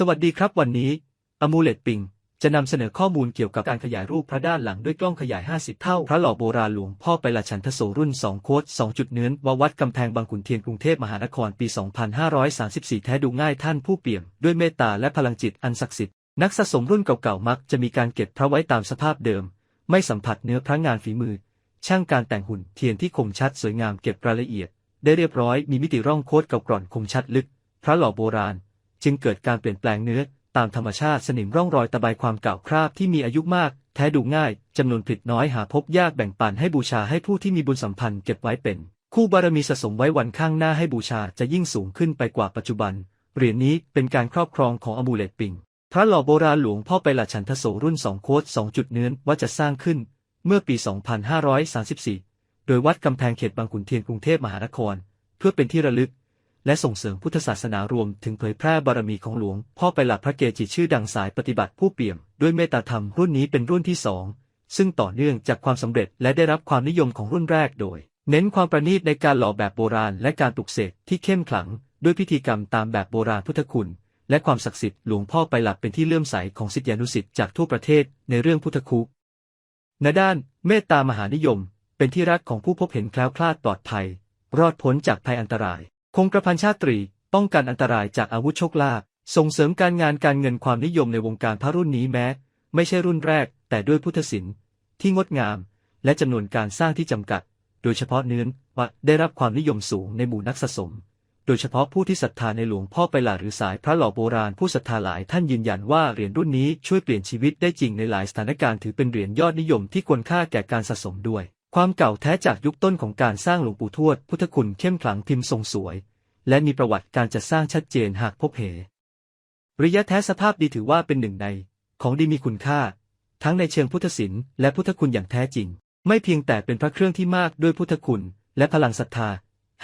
สวัสดีครับวันนี้อมูเลตปิงจะนำเสนอข้อมูลเกี่ยวกับการขยายรูปพระด้านหลังด้วยกล้องขยาย 50 เท่า พระหล่อโบราณหลวงพ่อไปละชันทโสรุ่น 2 โคด2จุดเนื้อววัดกำแพงบางขุนเทียนกรุงเทพมหานครปี 2534 แท้ดูง่ายท่านผู้เปี่ยม ด้วยเมตตาและพลังจิตอันศักดิ์สิทธิ์ นักสะสมรุ่นเก่าๆมักจะมีการเก็บพระไว้ตามสภาพเดิม ไม่สัมผัสเนื้อพระงานฝีมือ ช่างการแต่งหุ่นเทียนที่คมชัดสวยงามเก็บรายละเอียด ได้เรียบร้อยมีมิติร่องโคดเก่ากร่อนคมชัดลึก พระหล่อโบราณ จึงเกิดการเปลี่ยนแปลงเนื้อ ตามธรรมชาติสนิมร่องรอยตะไบความเก่าคราบที่มีอายุมาก แท้ดูง่ายจำนวนผลิตน้อยหาพบยากแบ่งปันให้บูชาให้ผู้ที่มีบุญสัมพันธ์เก็บไว้เป็น คู่บารมีสะสมไว้วันข้างหน้าให้บูชาจะยิ่งสูงขึ้นไปกว่าปัจจุบันเหรียญนี้เป็นการครอบครองของอมูเลตปิงพระหล่อโบราณหลวงพ่อไปละฉันทโสรุ่นสองโคด2จุดเนื้อว่าจะสร้างขึ้น เมื่อปี 2534 โดยวัดกำแพงเขตบางขุนเทียนกรุงเทพมหานคร เพื่อเป็นที่ระลึก และส่งเสริมพุทธศาสนารวมถึงเผยแพร่บารมีของหลวง พ่อไปหลักพระเกจิชื่อดังสายปฏิบัติผู้เปี่ยม ด้วยเมตตาธรรมรุ่นนี้เป็นรุ่นที่สองซึ่งต่อเนื่องจากความสำเร็จและได้รับความนิยมของรุ่นแรกโดย เน้นความประณีตในการหล่อแบบโบราณและการปลุกเสกที่เข้มขลัง ด้วยพิธีกรรมตามแบบโบราณพุทธคุณ และความศักดิ์สิทธิ์หลวงพ่อไปหลักเป็นที่เลื่อมใสของศิษยานุศิษย์จากทั่วประเทศในเรื่องพุทธคุในด้านเมตตามหานิยม เป็นที่รักของผู้พบเห็นแคล้วคลาดปลอดภัย รอดพ้นจากภัยอันตราย คงกระพันชาตรี ป้องกันอันตรายจากอาวุธโชคลาภส่งเสริมการงานการเงินความนิยมในวงการพระรุ่นนี้แม้ ไม่ใช่รุ่นแรก แต่ด้วยพุทธศิลป์ที่งดงาม และจำนวนการสร้างที่จำกัด โดยเฉพาะเนื้อว่าได้รับความนิยมสูงในหมู่นักสะสม โดยเฉพาะผู้ที่ศรัทธาในหลวงพ่อไปหลาหรือสายพระหล่อโบราณผู้ศรัทธาหลายท่านยืนยันว่าเหรียญรุ่นนี้ช่วยเปลี่ยนชีวิตได้จริงในหลายสถานการณ์ถือเป็นเหรียญยอดนิยมที่ควรค่าแก่การสะสมด้วย ความเก่าแท้จากยุคต้นของการสร้างหลวงปู่ทวด พุทธคุณเข้มขลังพิมพ์ทรงสวย และมีประวัติการจัดสร้างชัดเจนหากพบเหระยะแท้สภาพดีถือว่าเป็นหนึ่งใน ของดีมีคุณค่า ทั้งในเชิงพุทธศิลป์และพุทธคุณอย่างแท้จริง ไม่เพียงแต่เป็นพระเครื่องที่มากด้วยพุทธคุณและพลังศรัทธา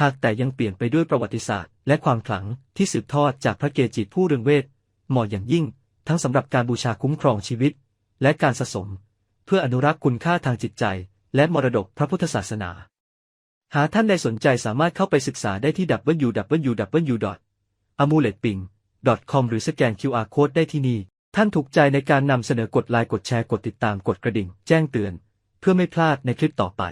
หากแต่ยังเปลี่ยนไปด้วยประวัติศาสตร์ และความขลังที่สืบทอดจากพระเกจิผู้เรืองเวทเหมาะอย่างยิ่ง ทั้งสำหรับการบูชาคุ้มครองชีวิต และการสะสม เพื่ออนุรักษ์คุณค่าทางจิตใจ และมรดกพระพุทธศาสนา หากท่านใดสนใจสามารถเข้าไปศึกษาได้ที่ www.amuletping.com หรือสแกน QR Code ได้ที่นี่ ท่านถูกใจในการนำเสนอกดไลค์กดแชร์กดติดตามกดกระดิ่ง แจ้งเตือน เพื่อไม่พลาดในคลิปต่อไป